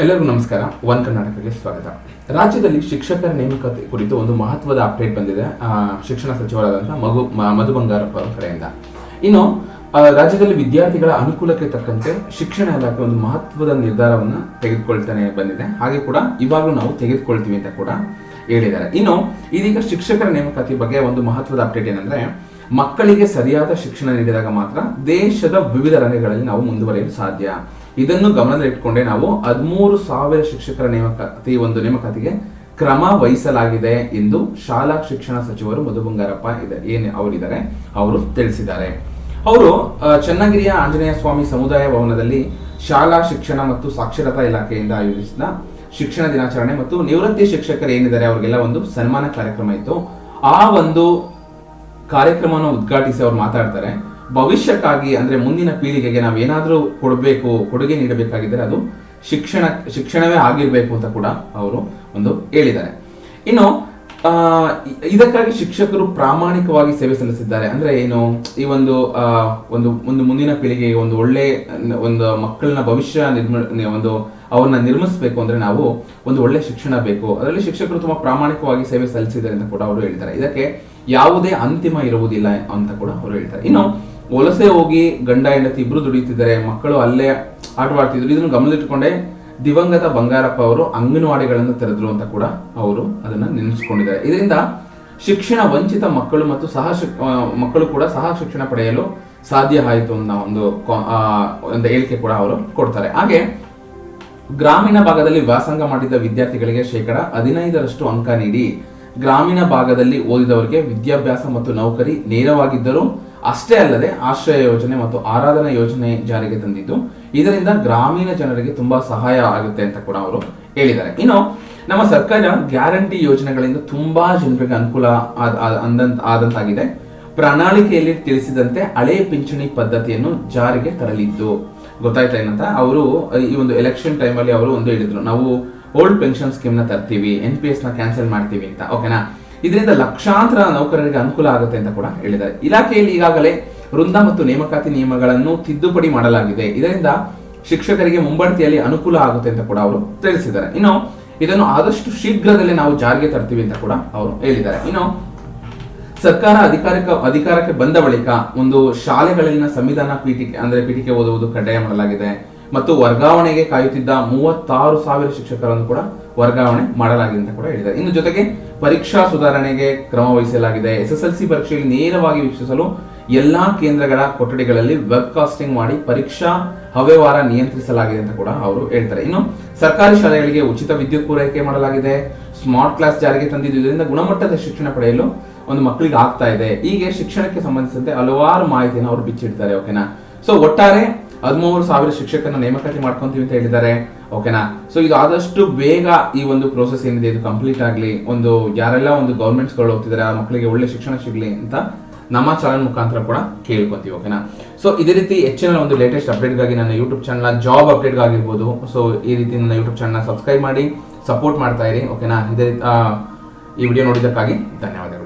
ಎಲ್ಲರಿಗೂ ನಮಸ್ಕಾರ. ಒನ್ ಕರ್ನಾಟಕಕ್ಕೆ ಸ್ವಾಗತ. ರಾಜ್ಯದಲ್ಲಿ ಶಿಕ್ಷಕರ ನೇಮಕಾತಿ ಕುರಿತು ಒಂದು ಮಹತ್ವದ ಅಪ್ಡೇಟ್ ಬಂದಿದೆ. ಶಿಕ್ಷಣ ಸಚಿವರಾದಂತಹ ಮಗು ಮಧು ಬಂಗಾರಪ್ಪ ಅವರ ಕಡೆಯಿಂದ. ಇನ್ನು ರಾಜ್ಯದಲ್ಲಿ ವಿದ್ಯಾರ್ಥಿಗಳ ಅನುಕೂಲಕ್ಕೆ ತಕ್ಕಂತೆ ಶಿಕ್ಷಣ ಇಲಾಖೆ ಒಂದು ಮಹತ್ವದ ನಿರ್ಧಾರವನ್ನು ತೆಗೆದುಕೊಳ್ತಾನೆ ಬಂದಿದೆ. ಹಾಗೆ ಕೂಡ ಇವಾಗಲೂ ನಾವು ತೆಗೆದುಕೊಳ್ತೀವಿ ಅಂತ ಕೂಡ ಹೇಳಿದ್ದಾರೆ. ಇನ್ನು, ಇದೀಗ ಶಿಕ್ಷಕರ ನೇಮಕಾತಿ ಬಗ್ಗೆ ಒಂದು ಮಹತ್ವದ ಅಪ್ಡೇಟ್ ಏನಂದ್ರೆ, ಮಕ್ಕಳಿಗೆ ಸರಿಯಾದ ಶಿಕ್ಷಣ ನೀಡಿದಾಗ ಮಾತ್ರ ದೇಶದ ವಿವಿಧ ರಂಗಗಳಲ್ಲಿ ನಾವು ಮುಂದುವರಿಯಲು ಸಾಧ್ಯ. ಇದನ್ನು ಗಮನದಲ್ಲಿಟ್ಟುಕೊಂಡೇ ನಾವು ಹದಿಮೂರು ಸಾವಿರ ಶಿಕ್ಷಕರ ನೇಮಕಾತಿ ಒಂದು ನೇಮಕಾತಿಗೆ ಕ್ರಮ ವಹಿಸಲಾಗಿದೆ ಎಂದು ಶಾಲಾ ಶಿಕ್ಷಣ ಸಚಿವರು ಮಧು ಬಂಗಾರಪ್ಪ ಏನು ಅವರಿದ್ದಾರೆ, ಅವರು ತಿಳಿಸಿದ್ದಾರೆ. ಅವರು ಚನ್ನಗಿರಿಯ ಆಂಜನೇಯ ಸ್ವಾಮಿ ಸಮುದಾಯ ಭವನದಲ್ಲಿ ಶಾಲಾ ಶಿಕ್ಷಣ ಮತ್ತು ಸಾಕ್ಷರತಾ ಇಲಾಖೆಯಿಂದ ಆಯೋಜಿಸಿದ ಶಿಕ್ಷಣ ದಿನಾಚರಣೆ ಮತ್ತು ನಿವೃತ್ತಿ ಶಿಕ್ಷಕರು ಏನಿದ್ದಾರೆ, ಅವರಿಗೆಲ್ಲ ಒಂದು ಸನ್ಮಾನ ಕಾರ್ಯಕ್ರಮ ಇತ್ತು. ಆ ಒಂದು ಕಾರ್ಯಕ್ರಮವನ್ನು ಉದ್ಘಾಟಿಸಿ ಅವ್ರು ಮಾತಾಡ್ತಾರೆ. ಭವಿಷ್ಯಕ್ಕಾಗಿ, ಅಂದ್ರೆ ಮುಂದಿನ ಪೀಳಿಗೆಗೆ ನಾವು ಏನಾದರೂ ಕೊಡಬೇಕು, ಕೊಡುಗೆ ನೀಡಬೇಕಾಗಿದ್ದರೆ ಅದು ಶಿಕ್ಷಣ, ಶಿಕ್ಷಣವೇ ಆಗಿರ್ಬೇಕು ಅಂತ ಕೂಡ ಅವರು ಒಂದು ಹೇಳಿದ್ದಾರೆ. ಇನ್ನು ಇದಕ್ಕಾಗಿ ಶಿಕ್ಷಕರು ಪ್ರಾಮಾಣಿಕವಾಗಿ ಸೇವೆ ಸಲ್ಲಿಸಿದ್ದಾರೆ. ಅಂದ್ರೆ ಏನು, ಈ ಒಂದು ಒಂದು ಒಂದು ಮುಂದಿನ ಪೀಳಿಗೆಗೆ ಒಂದು ಒಳ್ಳೆ, ಒಂದು ಮಕ್ಕಳನ್ನ ಭವಿಷ್ಯ ನಿರ್ಮ ಒಂದು ಅವ್ರನ್ನ ನಿರ್ಮಿಸಬೇಕು ಅಂದ್ರೆ ನಾವು ಒಂದು ಒಳ್ಳೆ ಶಿಕ್ಷಣ ಬೇಕು. ಅದರಲ್ಲಿ ಶಿಕ್ಷಕರು ತುಂಬಾ ಪ್ರಾಮಾಣಿಕವಾಗಿ ಸೇವೆ ಸಲ್ಲಿಸಿದ್ದಾರೆ ಅಂತ ಕೂಡ ಅವರು ಹೇಳ್ತಾರೆ ಇದಕ್ಕೆ ಯಾವುದೇ ಅಂತಿಮ ಇರುವುದಿಲ್ಲ ಅಂತ ಕೂಡ ಅವರು ಹೇಳ್ತಾರೆ. ಇನ್ನು ವಲಸೆ ಹೋಗಿ ಗಂಡ ಹೆಂಡತಿ ಇಬ್ರು ದುಡಿಯುತ್ತಿದ್ದಾರೆ, ಮಕ್ಕಳು ಅಲ್ಲೇ ಆಟವಾಡ್ತಿದ್ರು. ಇದನ್ನು ಗಮನದಲ್ಲಿಟ್ಟುಕೊಂಡೆ ದಿವಂಗತ ಬಂಗಾರಪ್ಪ ಅವರು ಅಂಗನವಾಡಿಗಳನ್ನು ತೆರೆದ್ರು ಅಂತ ಕೂಡ ಅವರು ಅದನ್ನ ನೆನೆಸ್ಕೊಂಡಿದ್ದಾರೆ. ಇದರಿಂದ ಶಿಕ್ಷಣ ವಂಚಿತ ಮಕ್ಕಳು ಮತ್ತು ಸಹ ಮಕ್ಕಳು ಕೂಡ ಸಹ ಶಿಕ್ಷಣ ಪಡೆಯಲು ಸಾಧ್ಯ ಆಯಿತು ಅನ್ನೋ ಒಂದು ಒಂದು ಹೇಳಿಕೆ ಕೂಡ ಅವರು ಕೊಡ್ತಾರೆ. ಹಾಗೆ ಗ್ರಾಮೀಣ ಭಾಗದಲ್ಲಿ ವ್ಯಾಸಂಗ ಮಾಡಿದ ವಿದ್ಯಾರ್ಥಿಗಳಿಗೆ ಶೇಕಡ ಹದಿನೈದರಷ್ಟು ಅಂಕ ನೀಡಿ ಗ್ರಾಮೀಣ ಭಾಗದಲ್ಲಿ ಓದಿದವರಿಗೆ ವಿದ್ಯಾಭ್ಯಾಸ ಮತ್ತು ನೌಕರಿ ನೇರವಾಗಿದ್ದರೂ ಅಷ್ಟೇ ಅಲ್ಲದೆ ಆಶ್ರಯ ಯೋಜನೆ ಮತ್ತು ಆರಾಧನಾ ಯೋಜನೆ ಜಾರಿಗೆ ತಂದಿದ್ದು, ಇದರಿಂದ ಗ್ರಾಮೀಣ ಜನರಿಗೆ ತುಂಬಾ ಸಹಾಯ ಆಗುತ್ತೆ ಅಂತ ಕೂಡ ಅವರು ಹೇಳಿದ್ದಾರೆ. ಇನ್ನು ನಮ್ಮ ಸರ್ಕಾರ ಗ್ಯಾರಂಟಿ ಯೋಜನೆಗಳಿಂದ ತುಂಬಾ ಜನರಿಗೆ ಅನುಕೂಲ ಅಂದಂತ ಆದಂತಾಗಿದೆ. ಪ್ರಣಾಳಿಕೆಯಲ್ಲಿ ತಿಳಿಸಿದಂತೆ ಹಳೆ ಪಿಂಚಣಿ ಪದ್ಧತಿಯನ್ನು ಜಾರಿಗೆ ತರಲಿದ್ದು. ಗೊತ್ತಾಯ್ತಾ ಏನಂತ? ಅವರು ಈ ಒಂದು ಎಲೆಕ್ಷನ್ ಟೈಮಲ್ಲಿ ಅವರು ಒಂದು ಹೇಳಿದ್ರು, ನಾವು ಓಲ್ಡ್ ಪೆನ್ಷನ್ ಸ್ಕೀಮ್ನ ತರ್ತೀವಿ ಎನ್ ಪಿ ಎಸ್ನ ಕ್ಯಾನ್ಸಲ್ ಮಾಡ್ತೀವಿ ಅಂತ ಓಕೆನಾ ಇದರಿಂದ ಲಕ್ಷಾಂತರ ನೌಕರರಿಗೆ ಅನುಕೂಲ ಆಗುತ್ತೆ ಅಂತ ಕೂಡ ಹೇಳಿದ್ದಾರೆ. ಇಲಾಖೆಯಲ್ಲಿ ಈಗಾಗಲೇ ವೃಂದ ಮತ್ತು ನೇಮಕಾತಿ ನಿಯಮಗಳನ್ನು ತಿದ್ದುಪಡಿ ಮಾಡಲಾಗಿದೆ. ಇದರಿಂದ ಶಿಕ್ಷಕರಿಗೆ ಮುಂಬಡ್ತಿಯಲ್ಲಿ ಅನುಕೂಲ ಆಗುತ್ತೆ ಅಂತ ಕೂಡ ಅವರು ತಿಳಿಸಿದ್ದಾರೆ. ಇನ್ನು ಇದನ್ನು ಆದಷ್ಟು ಶೀಘ್ರದಲ್ಲೇ ನಾವು ಜಾರಿಗೆ ತರ್ತೀವಿ ಅಂತ ಕೂಡ ಅವರು ಹೇಳಿದ್ದಾರೆ. ಇನ್ನು ಸರ್ಕಾರ ಅಧಿಕಾರಕ್ಕೆ ಅಧಿಕಾರಕ್ಕೆ ಬಂದ ಬಳಿಕ ಒಂದು ಶಾಲೆಗಳಲ್ಲಿನ ಸಂವಿಧಾನ ಪೀಠಿಕೆ, ಅಂದ್ರೆ ಪೀಠಿಕೆ ಓದುವುದು ಕಡ್ಡಾಯ ಮಾಡಲಾಗಿದೆ. ಮತ್ತು ವರ್ಗಾವಣೆಗೆ ಕಾಯುತ್ತಿದ್ದ ಮೂವತ್ತಾರು ಸಾವಿರ ಶಿಕ್ಷಕರನ್ನು ಕೂಡ ವರ್ಗಾವಣೆ ಮಾಡಲಾಗಿದೆ ಅಂತ ಕೂಡ ಹೇಳಿದ್ದಾರೆ. ಇನ್ನು ಜೊತೆಗೆ ಪರೀಕ್ಷಾ ಸುಧಾರಣೆಗೆ ಕ್ರಮ ವಹಿಸಲಾಗಿದೆ. ಎಸ್ ಎಸ್ ಎಲ್ ಸಿ ಪರೀಕ್ಷೆಯಲ್ಲಿ ನೇರವಾಗಿ ವೀಕ್ಷಿಸಲು ಎಲ್ಲಾ ಕೇಂದ್ರಗಳ ಕೊಠಡಿಗಳಲ್ಲಿ ವೆಬ್ ಕಾಸ್ಟಿಂಗ್ ಮಾಡಿ ಪರೀಕ್ಷಾ ಅವ್ಯವಹಾರ ನಿಯಂತ್ರಿಸಲಾಗಿದೆ ಅಂತ ಕೂಡ ಅವರು ಹೇಳ್ತಾರೆ. ಇನ್ನು ಸರ್ಕಾರಿ ಶಾಲೆಗಳಿಗೆ ಉಚಿತ ವಿದ್ಯುತ್ ಪೂರೈಕೆ ಮಾಡಲಾಗಿದೆ. ಸ್ಮಾರ್ಟ್ ಕ್ಲಾಸ್ ಜಾರಿಗೆ ತಂದಿದ್ದು ಇದರಿಂದ ಗುಣಮಟ್ಟದ ಶಿಕ್ಷಣ ಪಡೆಯಲು ಒಂದು ಮಕ್ಕಳಿಗೆ ಆಗ್ತಾ ಇದೆ. ಹೀಗೆ ಶಿಕ್ಷಣಕ್ಕೆ ಸಂಬಂಧಿಸಿದಂತೆ ಹಲವಾರು ಮಾಹಿತಿಯನ್ನು ಅವರು ಬಿಚ್ಚಿಡ್ತಾರೆ, ಓಕೆನಾ? ಸೊ ಒಟ್ಟಾರೆ ಹದಿಮೂರು ಸಾವಿರ ಶಿಕ್ಷಕರನ್ನ ನೇಮಕಾತಿ ಮಾಡ್ಕೊಂತೀವಿ ಅಂತ ಹೇಳಿದ್ದಾರೆ. ಓಕೆನಾ ಸೊ ಇದು ಆದಷ್ಟು ಬೇಗ ಈ ಒಂದು ಪ್ರೋಸೆಸ್ ಏನಿದೆ, ಇದು ಕಂಪ್ಲೀಟ್ ಆಗಲಿ, ಒಂದು ಯಾರೆಲ್ಲ ಒಂದು ಗೌರ್ಮೆಂಟ್ಸ್ಗಳು ಹೋಗ್ತಿದ್ದಾರೆ ಆ ಮಕ್ಕಳಿಗೆ ಒಳ್ಳೆ ಶಿಕ್ಷಣ ಸಿಗಲಿ ಅಂತ ನಮ್ಮ ಚಾನಲ್ ಮುಖಾಂತರ ಕೂಡ ಕೇಳ್ಕೊತೀವಿ ಓಕೆನಾ ಸೊ ಇದೇ ರೀತಿ ಹೆಚ್ಚಿನ ಒಂದು ಲೇಟೆಸ್ಟ್ ಅಪ್ಡೇಟ್ಗಾಗಿ ನನ್ನ ಯೂಟ್ಯೂಬ್ ಚಾನಲ್ ಜಾಬ್ ಅಪ್ಡೇಟ್ಗಾಗಿರ್ಬೋದು ಸೊ ಈ ರೀತಿ ನನ್ನ ಯೂಟ್ಯೂಬ್ ಚಾನಲ್ ಸಬ್ಸ್ಕ್ರೈಬ್ ಮಾಡಿ ಸಪೋರ್ಟ್ ಮಾಡ್ತಾ ಇರಿ ಓಕೆನಾ ಇದೇ ರೀತಿ ಈ ವಿಡಿಯೋ ನೋಡಿದ್ದಕ್ಕಾಗಿ ಧನ್ಯವಾದ